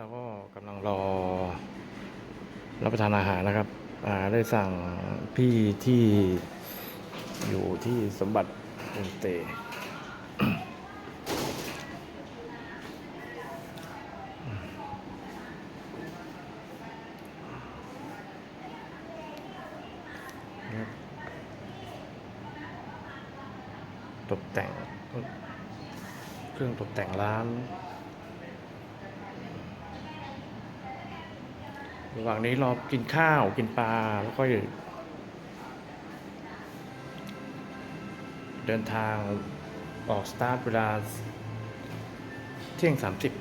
เราก็กำลังรอรับประทานอาหารนะครับอ่าได้สั่งพี่ที่อยู่ที่สมบัติโฮมสเตย์ตกแต่งเครื่องตกแต่งร้าน ระหว่างนี้รอกินข้าวกินปลาแล้วก็เดินทางออกสตาร์ทเวลาเที่ยงสามสิบ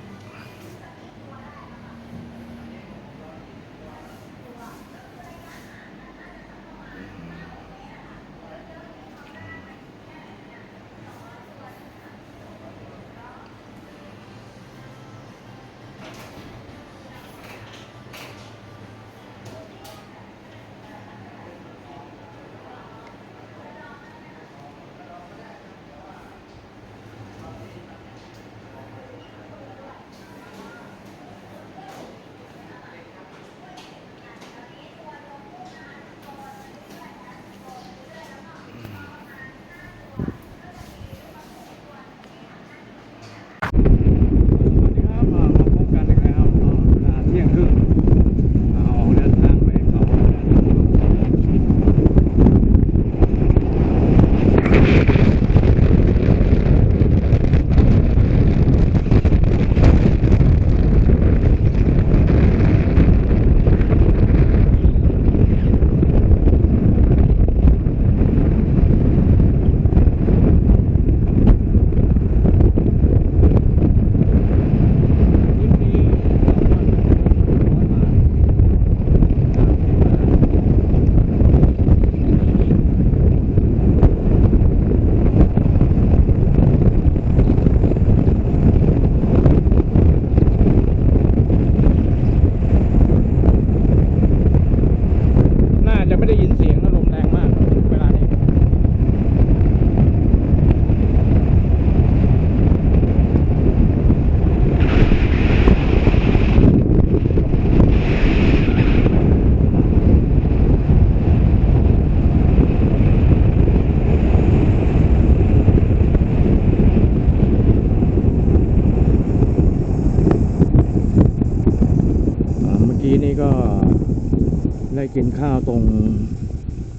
ได้กินข้าวตรง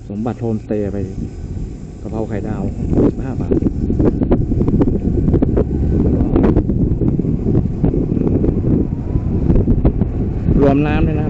สมบัติโฮมสเตย์ไปกะเพราไข่ดาว15บาทรวมน้ำด้วยนะ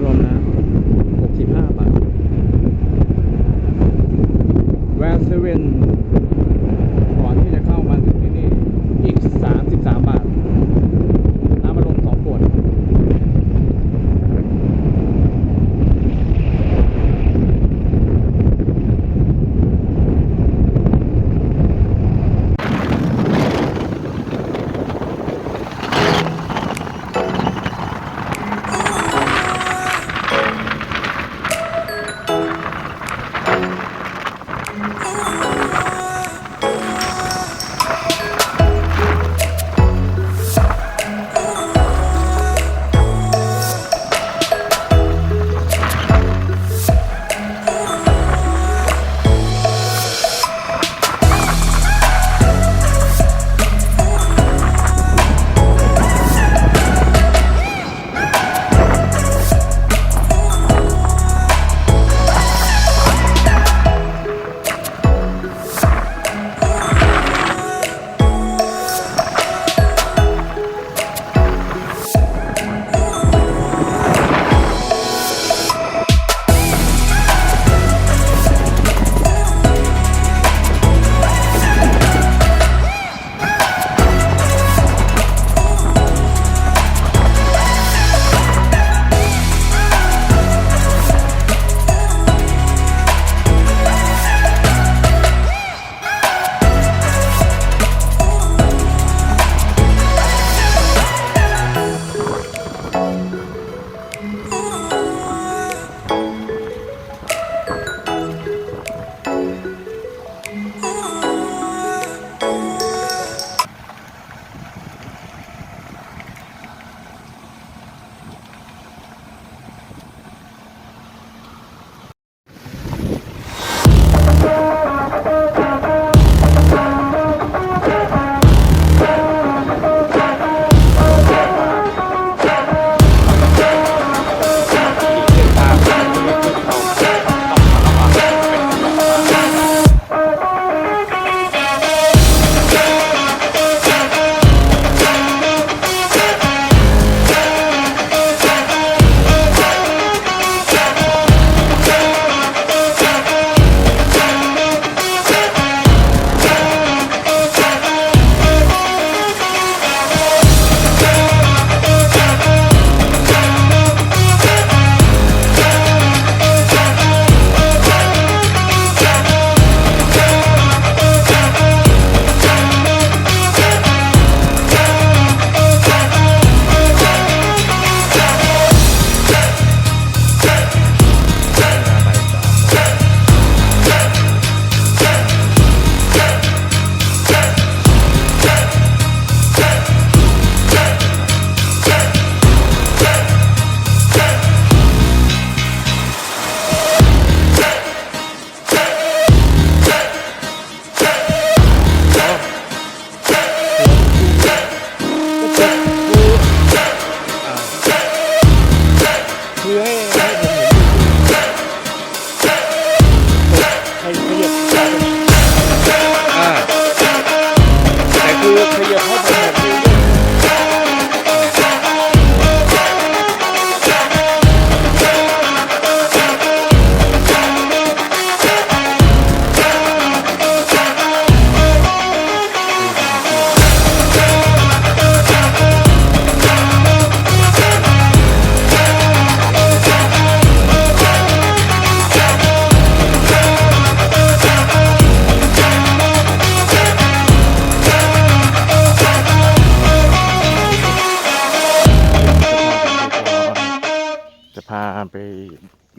รวาไป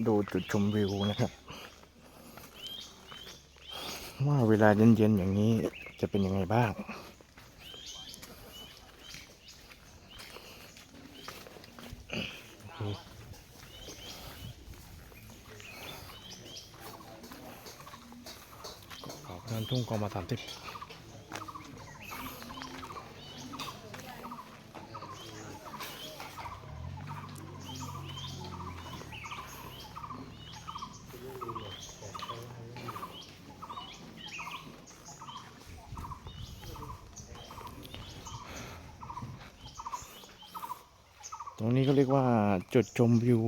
ดูจุดชมวิวนะครับ ว่าเวลาเย็นๆอย่างนี้จะเป็นยังไงบ้างขอบงานทุ่งกองมาสามสิบ รงนี้ก็เรียกว่าจุดชมวิว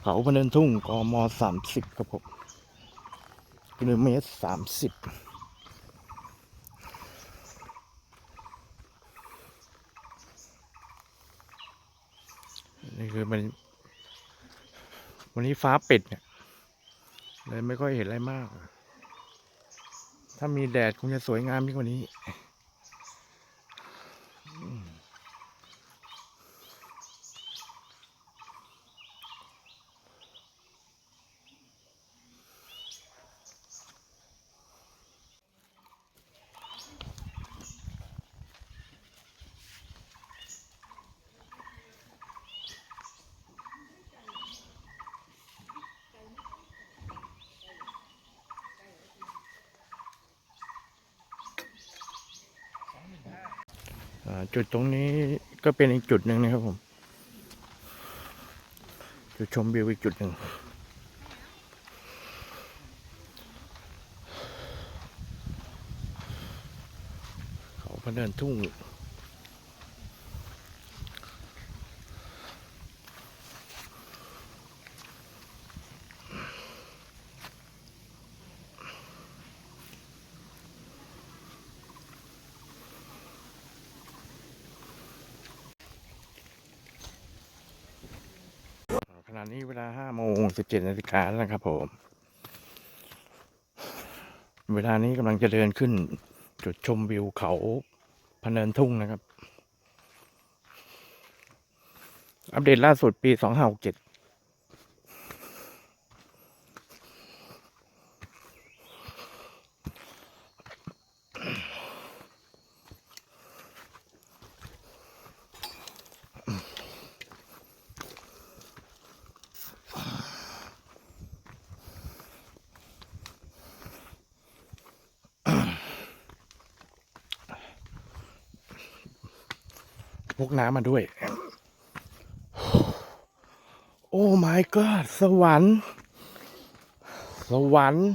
เขาพะเนินทุ่งกมสามสิบครับผมกิโลเมตรสามสิบนี่คือมันวันนี้ฟ้าปิดเนี่ยเลยไม่ค่อยเห็นอะไรมาก ถ้ามีแดดคงจะสวยงามยิ่งกว่านี้ จุดตรงนี้ก็เป็นอีกจุดหนึ่งนะครับผม จุดชมวิวอีกจุดหนึ่งเขาพเนินทุ่ง ณะนี้เวลาห้าโมงสิบเจ็ดนาฬิกาแล้วนะครับผม เวลานี้กำลังจะเดินขึ้น จุดชมวิวเขาพะเนินทุ่งนะครับ อัปเดตล่าสุดปีสองห้าหกเจ็ด น้ำมาด้วย โอ้ my god สวรรค์ สวรรค์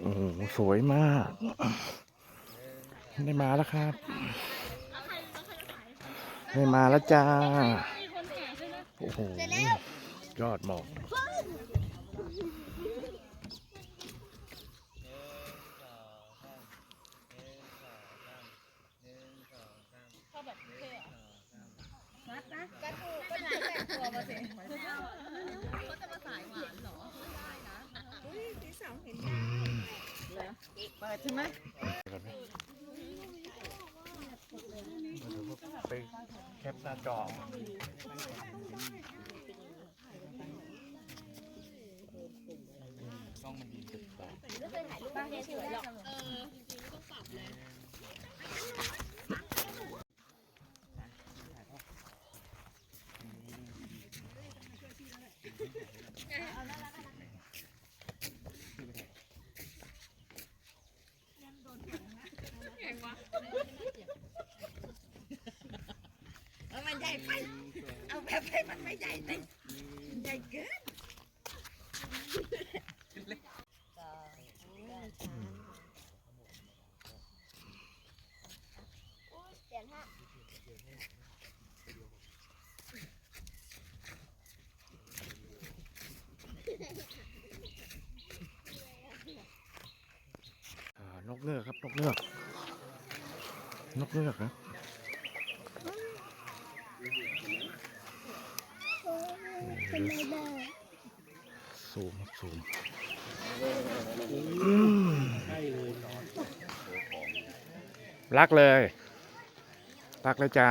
โอ้โหสวยมาก ได้มาแล้วครับ ได้มาแล้ว จ้า โอ้โห ยอดหมอกก็ถูกก็ถูกแต่งตัวมาสิเขาจะมาสายหวานเหรอ ไม่ได้นะอุ้ยพี่สาวเห็นเปิดใช่ไหม ไปแค ปหน้าจอ บ้านเฉยๆหรอก เอามันให ญ่ไป เอาแบบให้มันไม่ใหญ่ไปใหญ่เกินอ่านกเงือกครับ นกเงือก นกเงือกนะ ซูมครับซูงสูงรักเลย รักเลยจ้า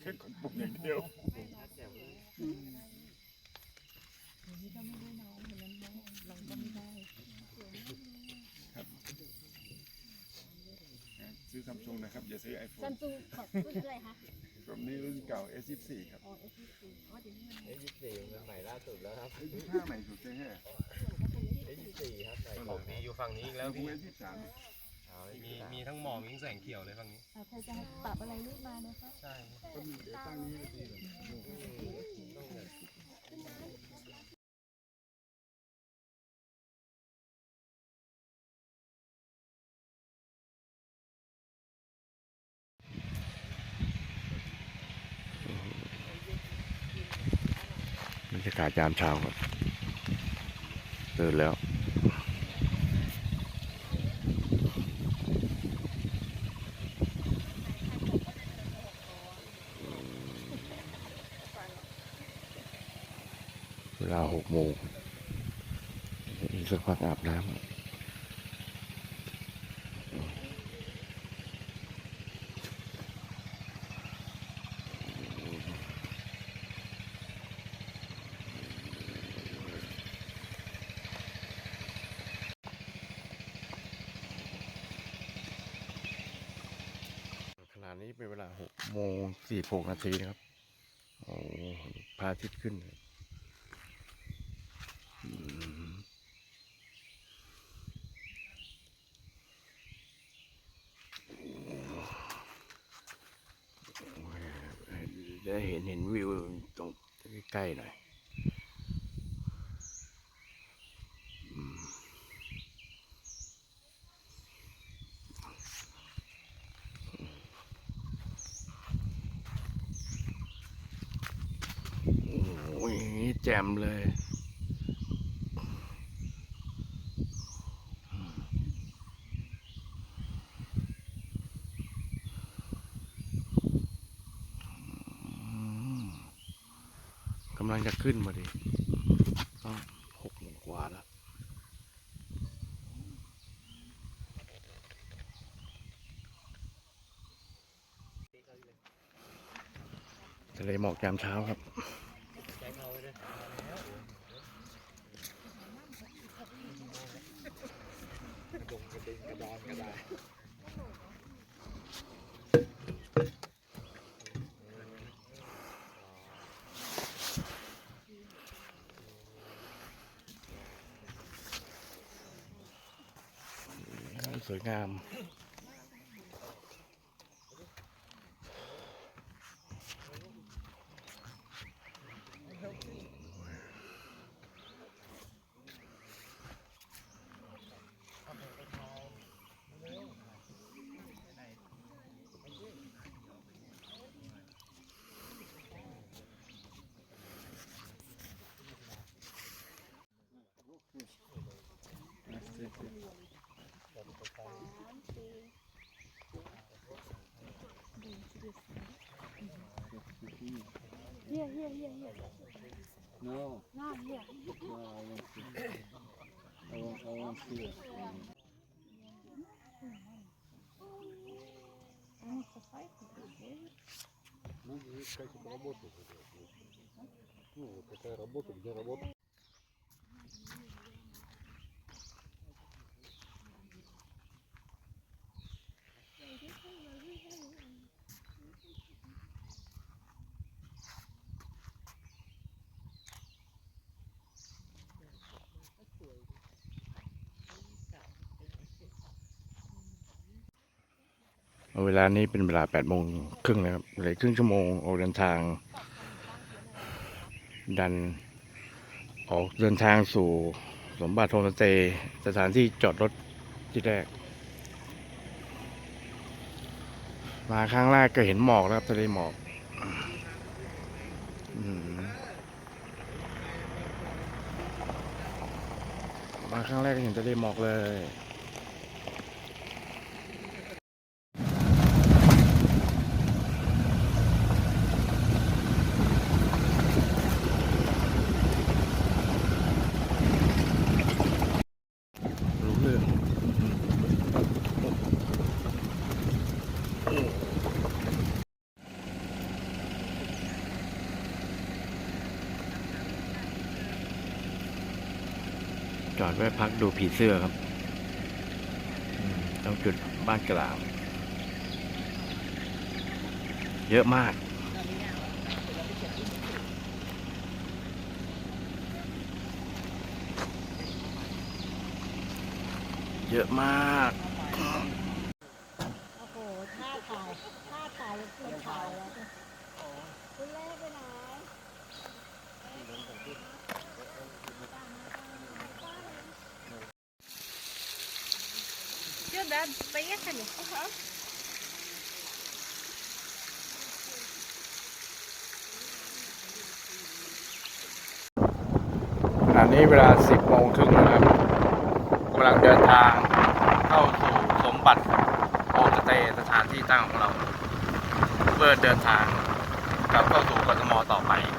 แค่ของปุ่มอย่างเดียวครับซื้อซัมซุงนะครับ อย่าซื้อไอโฟนซันมซุงแบบรุ่นอะไรคะรุ่นนี้รุ่นเก่า S24 ครับอ๋อ S24 อ๋อเดี๋นใหม่ล่าสุดแล้วครับ25ใหม่สุดเช่สิบสี่ครับใหม่ของดีอยู่ฝั่งนี้อีกแล้วพี่ S23 มี มีทั้งหมอกมีแสงเขียวเลยฝั่งนี้ อ่เธอจะปรับอะไรรีบมานะคะใช่ก็มีตั้งนี้ดีบรรยากาศยามเช้าครับเดินแล้ว ลาหกโมงอีกสักพักอาบน้ำขณะนี้เป็นเวลาหกโมงสี่หกนาทีนะครับ โอ้พระอาทิตย์ขึ้นอืม จะเห็นเห็นวิวตรงใกล้ๆหน่อยอืมโอ้ยแจ่มเลย จะขึ้นมาดิต้องหกโมงกว่าแล้วทะเลหมอกยามเช้าครับสวยงามเฮียเฮียเฮียเฮีย No, น่า งาม here. Here, here, here, here. No. No, here. No, I want here. I want, I want here. Ну, здесь, кстати, работа. Ну, вот такая работа, где работа. เวลานี้เป็นเวลาแปดโมงครึ่งนะครับเหลือครึ่งชั่วโมงออกเดินทาง ดันออกเดินทางสู่สมบัติโฮมสเตย์สถานที่จอดรถที่แรก มาครั้งแรกก็เห็นหมอกแล้วครับทะเลหมอกมมาครั้งแรกก็เห็นทะเลหมอกเลย ดแวะพักดูผีเสื้อครับต้องจุดบ้านกลางเยอะมาก เยอะมาก โอ้โหท่าถ่ายท่าถ่ายคนถ่ายแล้วคุณเล่ไปไหน Сюда, поехали. ขณะนี้เวลา 10โมงครึ่งนะครับกำลังเดินทางเข้าสู่สมบัติโฮมสเตย์สถานที่ตั้งของเรา เพื่อเดินทางกลับเข้าสู่กทมต่อไป วายเอ้ยตั้งนานไป